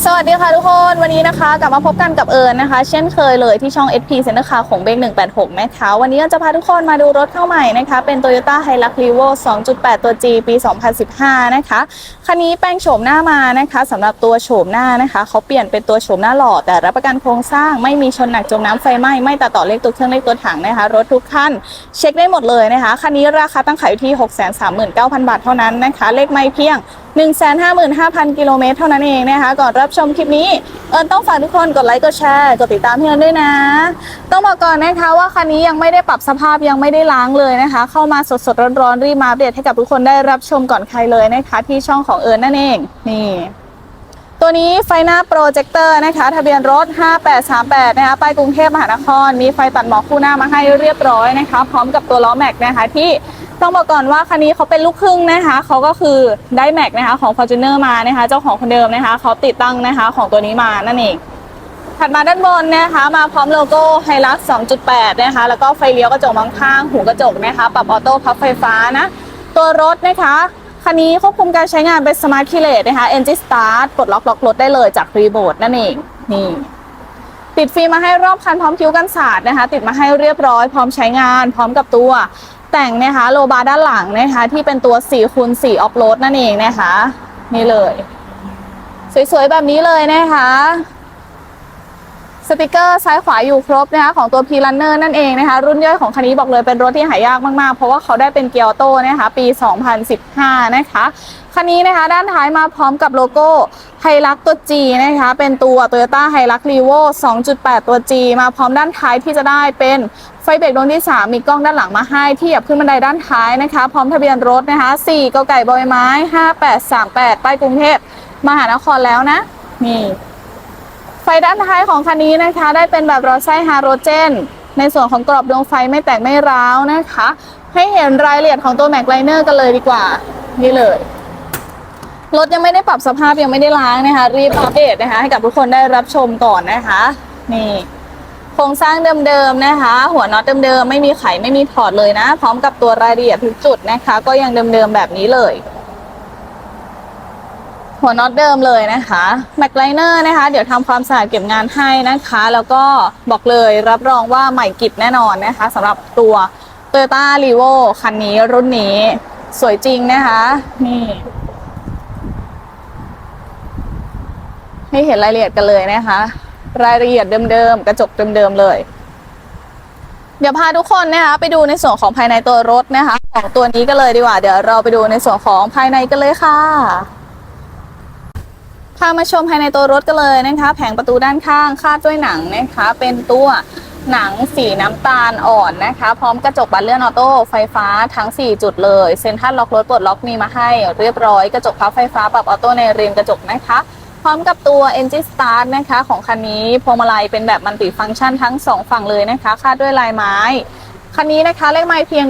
สวัสดีค่ะทุกคนวันนี้นะคะกลับมาพบกันกับเอิญนะคะ เช่นเคยเลยที่ช่อง SP Center Car ของเบง186 นะคะวันนี้จะพาทุกคนมาดูรถเข้าใหม่นะคะ เป็น Toyota Hilux Revo 2.8 ตัว G ปี 2015 นะคะ คันนี้แปลงโฉมหน้ามานะคะสำหรับตัวโฉมหน้านะคะ เขาเปลี่ยนเป็นตัวโฉมหน้าหล่อแต่รับประกันโครงสร้างไม่มีชนหนักจมน้ำไฟไหม้ไม่ตัดต่อเลขตัวเครื่องเลขตัวถังนะคะ รถทุกคันเช็คได้หมดเลยนะคะคันนี้ราคาตั้งขายอยู่ที่ 639,000 บาทเท่านั้นนะคะ เลขไม่เพียง155,000 กิโลเมตรเท่านั้นเองนะคะ ก่อนรับชมคลิปนี้ เอิญต้องฝากทุกคนกดไลค์กดแชร์กดติดตามพี่เอิญด้วยนะ ต้องบอกก่อนนะคะว่าคันนี้ยังไม่ได้ปรับสภาพยังไม่ได้ล้างเลยนะคะ เข้ามาสดๆร้อนๆรีบมาอัปเดตให้กับทุกคนได้รับชมก่อนใครเลยนะคะ ที่ช่องของเอิญนั่นเองนี่ตัวนี้ไฟหน้าโปรเจคเตอร์นะคะทะเบียนรถ 5838 นะคะป้ายกรุงเทพมหานคร มีไฟตัดหมอกคู่หน้ามาให้เรียบร้อยนะคะ พร้อมกับตัวล้อแม็กนะคะที่ ต้องบอกก่อนว่าคันนี้เขาเป็นลูกครึ่งนะคะเขาก็คือได้แม็กนะคะของ Fortuner มานะคะ เจ้าของคนเดิมนะคะเขาติดตั้งนะคะของตัวนี้มานั่นเองถัดมาด้านบนนะคะมาพร้อมโลโก้ไฮลัก2.8 นะคะ แล้วก็ไฟเลี้ยวกระจกมองข้าง หูกระจกนะคะ ปรับออโต้พับไฟฟ้านะ ตัวรถนะคะคันนี้ควบคุมการใช้งานเป็นสมาร์ทคีเลสนะคะ Engine Start ปลดล็อกล็อกรถได้เลยจากรีโมทนั่นเองนี่ติดฟิล์มมาให้รอบคันพร้อมคิ้วกันสาดนะคะ ติดมาให้เรียบร้อยพร้อมใช้งาน พร้อมกับตัว แต่งนะคะโลบาร์ด้านหลังนะคะ ที่เป็นตัว4คูณ4ออฟโรดนั่นเองนะคะ นี่เลย สวยๆแบบนี้เลยนะคะ สติกเกอร์ซ้ายขวาอยู่ครบนะคะของตัว P Runner นั่นเองนะคะรุ่นย่อยของคันนี้บอกเลยเป็นรถที่หายากมากๆ เพราะว่าเขาได้เป็นเกียร์โต้นะคะปี 2015 นะคะคันนี้นะคะด้านท้ายมาพร้อมกับโลโก้ไฮลักตัว G นะคะเป็นตัว Toyota Hilux Revo 2.8 ตัว G มาพร้อมด้านท้ายที่จะได้เป็นไฟเบรกดวงที่ 3 มีกล้องด้านหลังมาให้ที่หยียบขึ้นบันไดด้านท้ายนะคะ พร้อมทะเบียนรถนะคะ4กไก่บอยไม้ 5838ป้ายกรุงเทพมหานครแล้วนะนี่ ไฟด้านท้ายของคันนี้นะคะ ได้เป็นแบบรอไส้ฮาโรเจน ในส่วนของกรอบดวงไฟไม่แตกไม่ร้าวนะคะ ให้เห็นรายละเอียดของตัวแม็กไลเนอร์กันเลยดีกว่า นี่เลยรถยังไม่ได้ปรับสภาพยังไม่ได้ล้างนะคะ รีบอัปเดตนะคะ ให้กับทุกคนได้รับชมก่อนนะคะ นี่โครงสร้างเดิมๆนะคะ หัวน็อตเดิมๆไม่มีไขไม่มีถอดเลยนะ พร้อมกับตัวรายละเอียดทุกจุดนะคะ ก็ยังเดิมๆแบบนี้เลย หัวน็อตเดิมเลยนะคะแม็กไลเนอร์นะคะ เดี๋ยวทำความสะอาดเก็บงานให้นะคะ แล้วก็บอกเลยรับรองว่าใหม่กิบแน่นอนนะคะสำหรับตัว Toyota r e v o คันนี้รุ่นนี้สวยจริงนะคะ นี่ให้เห็นรายละเอียดกันเลยนะคะ รายละเอียดเดิมๆ กระจกเดิมๆเลย เดี๋ยวพาทุกคนนะคะไปดูในส่วนของภายในตัวรถนะคะ ของตัวนี้กันเลยดีกว่า เดี๋ยวเราไปดูในส่วนของภายในกันเลยค่ะ พามาชมภายในตัวรถกันเลยนะคะ แผงประตูด้านข้างคาดด้วยหนังนะคะ เป็นตัวหนังสีน้ำตาลอ่อนนะคะ พร้อมกระจกบันเลื่อนออโต้ไฟฟ้าทั้ง 4 จุดเลยเซ็นทรัลล็อกรถปลดล็อกมีมาให้เรียบร้อยกระจกพับไฟฟ้าปรับออโต้ในเรียนกระจกนะคะ พร้อมกับตัว Engine Start นะคะ ของคันนี้พวงมาลัยเป็นแบบมัลติฟังก์ชันทั้ง 2 ฝั่งเลยนะคะ คาดด้วยลายไม้ คันนี้นะคะเลขไม้เพียง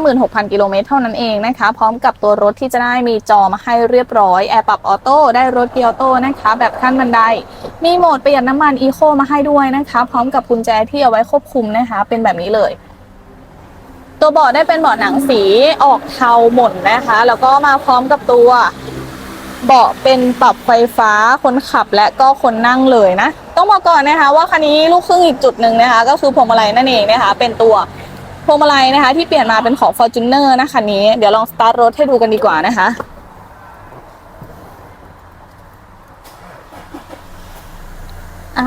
156,000 กิโลเมตรเท่านั้นเองนะคะ พร้อมกับตัวรถที่จะได้มีจอมาให้เรียบร้อยแอร์ปรับออโต้ได้รถเกียร์ออโต้นะคะ แบบขั้นบันได มีโหมดประหยัดน้ำมันอีโคมาให้ด้วยนะคะ พร้อมกับกุญแจที่เอาไว้ควบคุมนะคะ เป็นแบบนี้เลย ตัวเบาะได้เป็นเบาะหนังสีออกเทาหม่นนะคะ แล้วก็มาพร้อมกับตัวเบาะเป็นปรับไฟฟ้าคนขับและก็คนนั่งเลยนะ ต้องบอกก่อนนะคะ ว่าคันนี้ลูกครึ่งอีกจุดหนึ่งนะคะ ก็คือพวงมาลัยนั่นเองนะคะ เป็นตัว พวงมาลัยนะคะ ที่เปลี่ยนมาเป็นของ Fortuner นะคะนี้ เดี๋ยวลองสตาร์ทรถให้ดูกันดีกว่านะคะ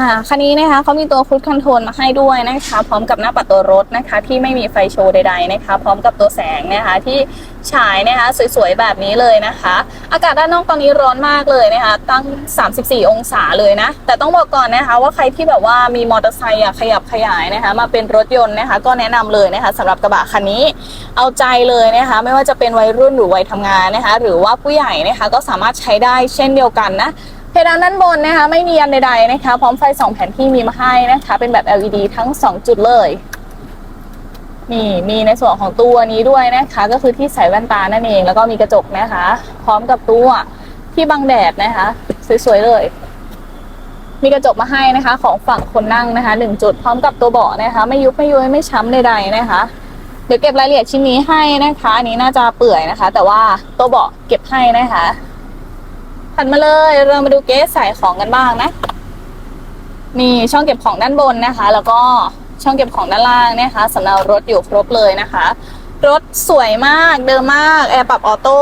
อ่าคันนี้นะคะเขามีตัวค u ู e คอนโทรลมาให้ด้วยนะคะ พร้อมกับหน้าปัดตัวรถนะคะ ที่ไม่มีไฟโชว์ใดๆนะคะ พร้อมกับตัวแสงนะคะที่ฉายนะคะสวยๆแบบนี้เลยนะคะ อากาศด้านนอกตอนนี้ร้อนมากเลยนะคะ ตั้ง 34 องศาเลยนะ แต่ต้องบอกก่อนนะคะ ว่าใครที่แบบว่ามีมอเตอร์ไซค์อยากขยับขยายนะคะ มาเป็นรถยนต์นะคะ ก็แนะนำเลยนะคะสำหรับกระบะคันนี้เอาใจเลยนะคะ ไม่ว่าจะเป็นวัยรุ่นหรือวัยทำงานนะคะ หรือว่าผู้ใหญ่นะคะก็สามารถใช้ได้เช่นเดียวกันนะ ดานด้านบนนะคะไม่มียันใดๆนะคะพร้อมไฟสองแผ่นที่มีมาให้นะคะเป็นแบบ LED ทั้ง 2 จุดเลยนี่มีในส่วนของตัวนี้ด้วยนะคะ ก็คือที่ใส่แว่นตานั่นเองแล้วก็มีกระจกนะคะ พร้อมกับตัวที่บังแดดนะคะ สวยๆเลย มีกระจกมาให้นะคะ ของฝั่งคนนั่งนะคะหนึ่งจุดพร้อมกับตัวเบาะนะคะ ไม่ยุบไม่ย้ยไม่ช้ำใดๆนะคะ เดี๋ยวเก็บรายละเอียดชิ้นนี้ให้นะคะอันนี้น่าจะเปื่อยนะคะ แต่ว่าตัวเบาะเก็บให้นะคะ ถัดมาเลยเรามาดูเกสใส่ของกันบ้างนะ มีช่องเก็บของด้านบนนะคะ แล้วก็ช่องเก็บของด้านล่างนะคะสำหรับรถอยู่ครบเลยนะคะ รถสวยมากเดิมมากแอร์ปรับออโต้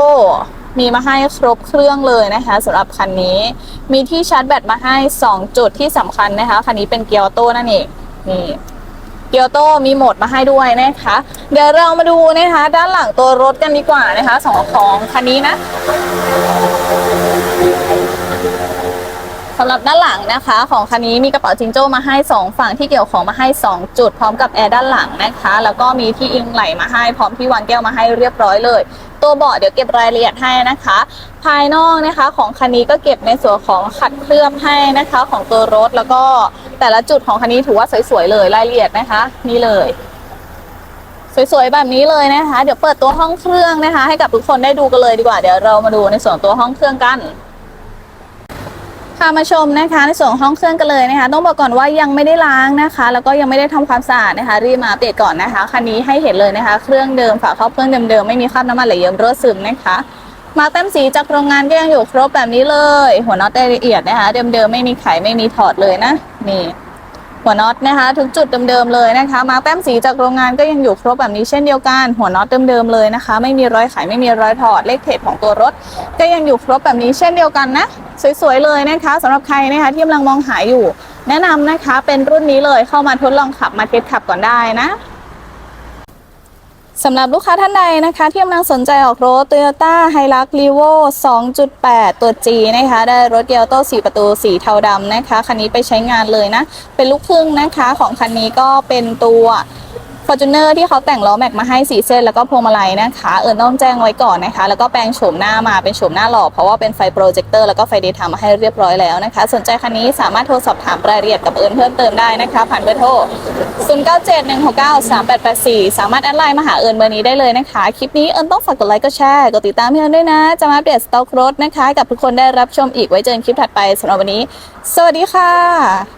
มีมาให้ครบเครื่องเลยนะคะสำหรับคันนี้ มีที่ชาร์จแบตมาให้ 2 จุดที่สำคัญนะคะคันนี้เป็นเกียร์ออโต้นั่นเองนี่เกียร์ออโต้มีโหมดมาให้ด้วยนะคะ เดี๋ยวเรามาดูนะคะ ด้านหลังตัวรถกันดีกว่านะคะสองของคันนี้นะ สำหรับด้านหลังนะคะ ของคันนี้มีกระเป๋าจิงโจ้มาให้ 2 ฝั่งที่เกี่ยวของมาให้ 2 จุด พร้อมกับแอร์ด้านหลังนะคะ แล้วก็มีที่อิงไหลมาให้พร้อมที่วางแก้วมาให้เรียบร้อยเลย ตัวเบาะเดี๋ยวเก็บรายละเอียดให้นะคะ ภายนอกนะคะของคันนี้ก็เก็บในส่วนของขัดเคลือบให้นะคะของตัวรถแล้วก็แต่ละจุดของคันนี้ถือว่าสวยๆเลยรายละเอียดนะคะ นี่เลยสวยๆแบบนี้เลยนะคะ เดี๋ยวเปิดตัวห้องเครื่องนะคะ ให้กับทุกคนได้ดูกันเลยดีกว่า เดี๋ยวเรามาดูในส่วนตัวห้องเครื่องกัน พามาชมนะคะในส่วนห้องเครื่องกันเลยนะคะ ต้องบอกก่อนว่ายังไม่ได้ล้างนะคะ แล้วก็ยังไม่ได้ทำความสะอาดนะคะ รีบมาเปลี่ยนก่อนนะคะคันนี้ให้เห็นเลยนะคะ เครื่องเดิมฝาครอบเครื่องเดิมๆไม่มีคราบน้ำมันไหลเยิ้มรั่วซึมนะคะมาเต็มสีจากโรงงานก็ยังอยู่ครบแบบนี้เลย หัวน็อตละเอียดนะคะ เดิมๆไม่มีไขไม่มีถอดเลยนะนี่ หัวน็อตนะคะทุกจุดเดิมๆเลยนะคะมาแต้มสีจากโรงงานก็ยังอยู่ครบแบบนี้เช่นเดียวกัน หัวน็อตเดิมๆเลยนะคะ ไม่มีรอยไขไม่มีรอยถอดเลขเทปของตัวรถ ก็ยังอยู่ครบแบบนี้เช่นเดียวกันนะ สวยๆเลยนะคะสำหรับใครนะคะที่กำลังมองหาอยู่ แนะนำนะคะเป็นรุ่นนี้เลยเข้ามาทดลองขับมาเทสขับก่อนได้นะ สำหรับลูกค้าท่านใดนะคะ ที่กำลังสนใจออกรถ Toyota Hilux Revo 2.8 ตัว G นะคะ ได้รถเกียร์โต้4ประตู สีเทาดำนะคะ คันนี้ไปใช้งานเลยนะ เป็นลูกครึ่งนะคะของคันนี้ก็เป็นตัว Fortuner ที่เขาแต่งล้อแม็กมาให้4เส้นแล้วก็พวงมาลัยนะคะ เอิญต้องแจ้งไว้ก่อนนะคะ แล้วก็แปลงโฉมหน้ามาเป็นโฉมหน้าหล่อเพราะว่าเป็นไฟโปรเจคเตอร์แล้วก็ไฟเดย์ทม์มาให้เรียบร้อยแล้วนะคะ สนใจคันนี้สามารถโทรสอบถามรายละเอียดกับเอิญเพิ่มเติมได้นะคะ ผ่านเบอร์โทร 0971693884 สามารถแอดไลน์มาหาเอิญเบอร์นี้ได้เลยนะคะ คลิปนี้เอิญต้องฝากกดไลค์กดแชร์กดติดตามให้เอิญด้วยนะ จะมาอัปเดตสต็อกรถนะคะ กับทุกคนได้รับชมอีกไว้เจอกันคลิปถัดไปสำหรับวันนี้ สวัสดีค่ะ